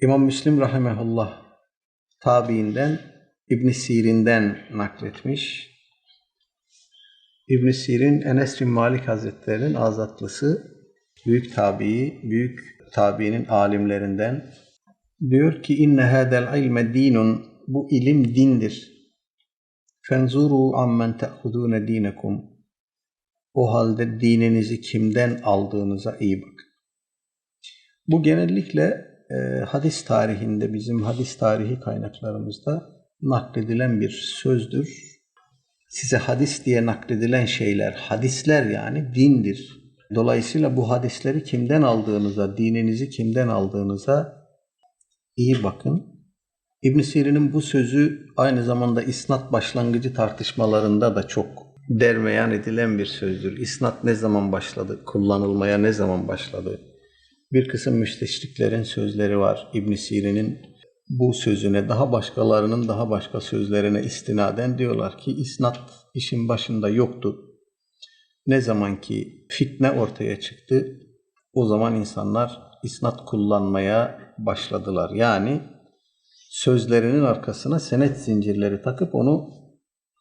İmam Müslim rahimehullah tabiinden İbn Sirin'den nakletmiş. İbn Sirin Enes bin Malik Hazretleri'nin azatlısı, büyük tabii, büyük tabiinin alimlerinden. Diyor ki inne hadel ilme dinun bu ilim dindir. Fenzuru ammen te'hudune dinekum. O halde dininizi kimden aldığınıza iyi bakın. Bu genellikle e, hadis tarihinde, bizim hadis tarihi kaynaklarımızda nakledilen bir sözdür. Size hadis diye nakledilen şeyler, hadisler yani dindir. Dolayısıyla bu hadisleri kimden aldığınıza, dininizi kimden aldığınıza iyi bakın. İbn Sirin'in bu sözü aynı zamanda isnat başlangıcı tartışmalarında da çok dermeyan edilen bir sözdür. İsnat ne zaman başladı, kullanılmaya ne zaman başladı? Bir kısım müsteşriklerin sözleri var. İbn Sirin'in bu sözüne, daha başkalarının daha başka sözlerine istinaden diyorlar ki isnat işin başında yoktu. Ne zaman ki fitne ortaya çıktı, o zaman insanlar isnat kullanmaya başladılar. Yani sözlerinin arkasına senet zincirleri takıp onu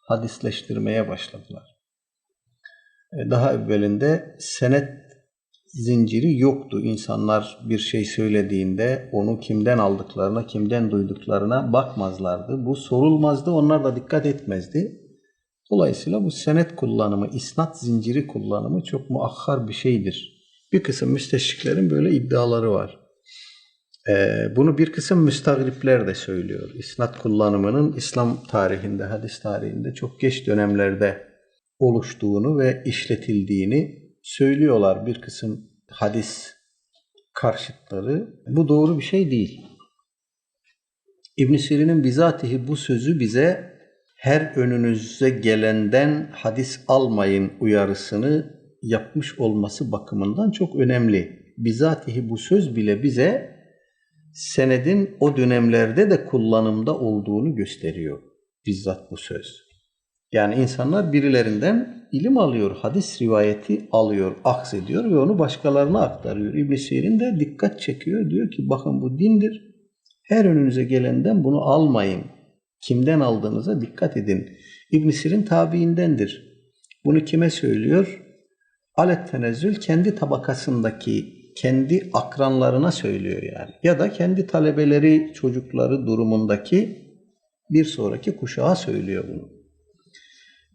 hadisleştirmeye başladılar. Daha evvelinde senet zinciri yoktu. İnsanlar bir şey söylediğinde onu kimden aldıklarına, kimden duyduklarına bakmazlardı. Bu sorulmazdı, onlar da dikkat etmezdi. Dolayısıyla bu senet kullanımı, isnat zinciri kullanımı çok muakhar bir şeydir. Bir kısım müsteşriklerin böyle iddiaları var. Ee, bunu bir kısım müstagripler de söylüyor. İsnat kullanımının İslam tarihinde, hadis tarihinde çok geç dönemlerde oluştuğunu ve işletildiğini söylüyorlar bir kısım hadis karşıtları. Bu doğru bir şey değil. İbn Sirin'in bizatihi bu sözü bize her önünüze gelenden hadis almayın uyarısını yapmış olması bakımından çok önemli. Bizatihi bu söz bile bize senedin o dönemlerde de kullanımda olduğunu gösteriyor. Bizzat bu söz. Yani insanlar birilerinden ilim alıyor, hadis rivayeti alıyor, aksediyor ve onu başkalarına aktarıyor. İbn Sirin de dikkat çekiyor. Diyor ki bakın bu dindir. Her önünüze gelenden bunu almayın. Kimden aldığınıza dikkat edin. İbn Sirin tabiindendir. Bunu kime söylüyor? Alet tenezzül kendi tabakasındaki kendi akranlarına söylüyor yani. Ya da kendi talebeleri, çocukları durumundaki bir sonraki kuşağa söylüyor bunu.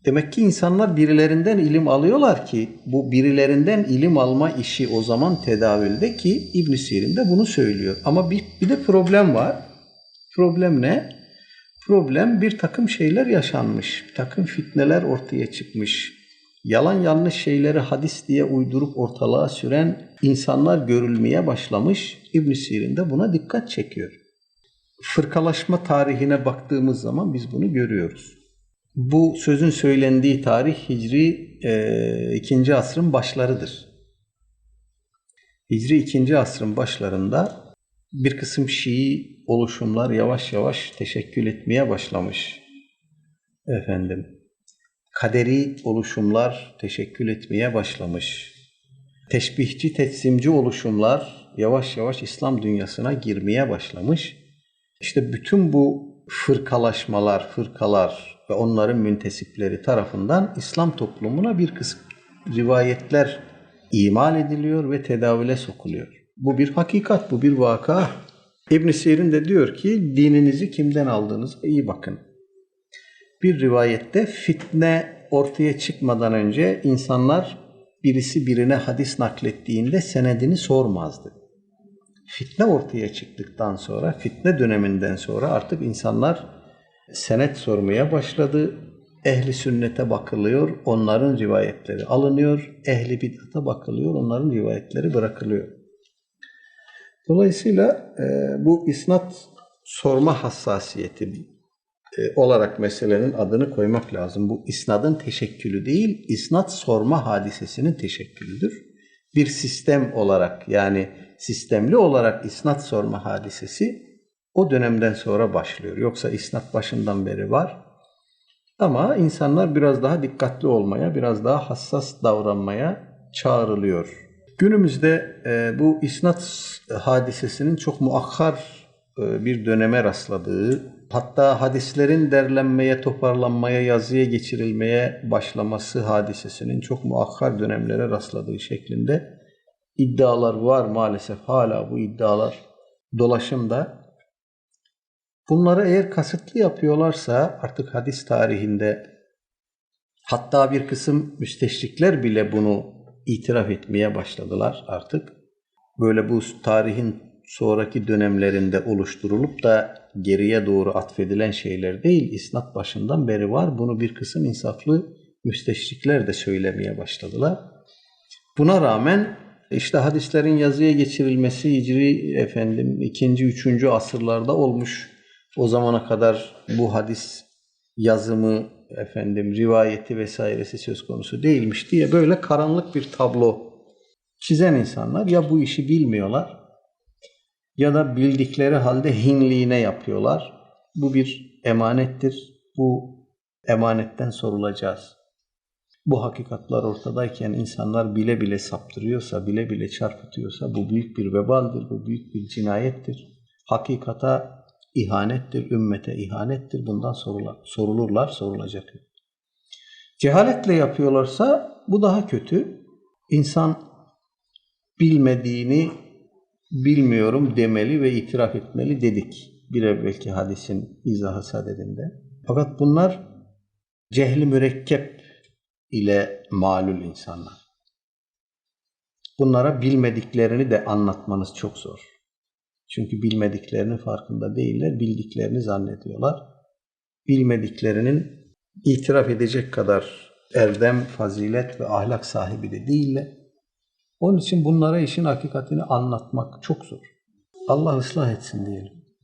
Demek ki insanlar birilerinden ilim alıyorlar ki bu birilerinden ilim alma işi o zaman tedavülde ki İbn Sirin de bunu söylüyor. Ama bir, bir de problem var. Problem ne? Problem bir takım şeyler yaşanmış. Bir takım fitneler ortaya çıkmış. Yalan yanlış şeyleri hadis diye uydurup ortalığa süren insanlar görülmeye başlamış. İbn Sirin de buna dikkat çekiyor. Fırkalaşma tarihine baktığımız zaman biz bunu görüyoruz. Bu sözün söylendiği tarih Hicri e, 2. asrın başlarıdır. Hicri 2. asrın başlarında bir kısım Şii oluşumlar yavaş yavaş teşekkül etmeye başlamış. Efendim, kaderi oluşumlar teşekkül etmeye başlamış. Teşbihçi, tetsimci oluşumlar yavaş yavaş İslam dünyasına girmeye başlamış. İşte bütün bu fırkalaşmalar, fırkalar ve onların müntesipleri tarafından İslam toplumuna bir kısım rivayetler imal ediliyor ve tedavüle sokuluyor. Bu bir hakikat, bu bir vaka. İbn Sirin de diyor ki dininizi kimden aldığınıza iyi bakın. Bir rivayette fitne ortaya çıkmadan önce insanlar birisi birine hadis naklettiğinde senedini sormazdı. Fitne ortaya çıktıktan sonra, fitne döneminden sonra artık insanlar senet sormaya başladı. Ehli sünnete bakılıyor, onların rivayetleri alınıyor. Ehli bid'ata bakılıyor, onların rivayetleri bırakılıyor. Dolayısıyla e, bu isnat sorma hassasiyeti e, olarak meselenin adını koymak lazım. Bu isnadın teşekkülü değil, isnat sorma hadisesinin teşekkülüdür. Bir sistem olarak yani sistemli olarak isnat sorma hadisesi o dönemden sonra başlıyor. Yoksa isnat başından beri var. Ama insanlar biraz daha dikkatli olmaya, biraz daha hassas davranmaya çağrılıyor. Günümüzde e, bu isnat hadisesinin çok muakkar e, bir döneme rastladığı, hatta hadislerin derlenmeye, toparlanmaya, yazıya geçirilmeye başlaması hadisesinin çok muakkar dönemlere rastladığı şeklinde iddialar var maalesef. Hala bu iddialar dolaşımda. Bunları eğer kasıtlı yapıyorlarsa artık hadis tarihinde hatta bir kısım müsteşrikler bile bunu itiraf etmeye başladılar artık. Böyle bu tarihin sonraki dönemlerinde oluşturulup da geriye doğru atfedilen şeyler değil, isnat başından beri var. Bunu bir kısım insaflı müsteşrikler de söylemeye başladılar. Buna rağmen işte hadislerin yazıya geçirilmesi Hicri efendim 2. 3. asırlarda olmuş. O zamana kadar bu hadis yazımı efendim rivayeti vesairesi söz konusu değilmiş diye böyle karanlık bir tablo çizen insanlar ya bu işi bilmiyorlar ya da bildikleri halde hinliğine yapıyorlar. Bu bir emanettir. Bu emanetten sorulacağız. Bu hakikatler ortadayken insanlar bile bile saptırıyorsa, bile bile çarpıtıyorsa bu büyük bir vebaldir, bu büyük bir cinayettir. Hakikata ihanettir, ümmete ihanettir. Bundan sorular, sorulurlar, sorulacak. Cehaletle yapıyorlarsa bu daha kötü. İnsan bilmediğini bilmiyorum demeli ve itiraf etmeli dedik. Bir evvelki hadisin izahı sadedinde. Fakat bunlar cehli mürekkep ile malul insanlar. Bunlara bilmediklerini de anlatmanız çok zor. Çünkü bilmediklerinin farkında değiller, bildiklerini zannediyorlar. Bilmediklerinin itiraf edecek kadar erdem, fazilet ve ahlak sahibi de değiller. Onun için bunlara işin hakikatini anlatmak çok zor. Allah ıslah etsin diyelim.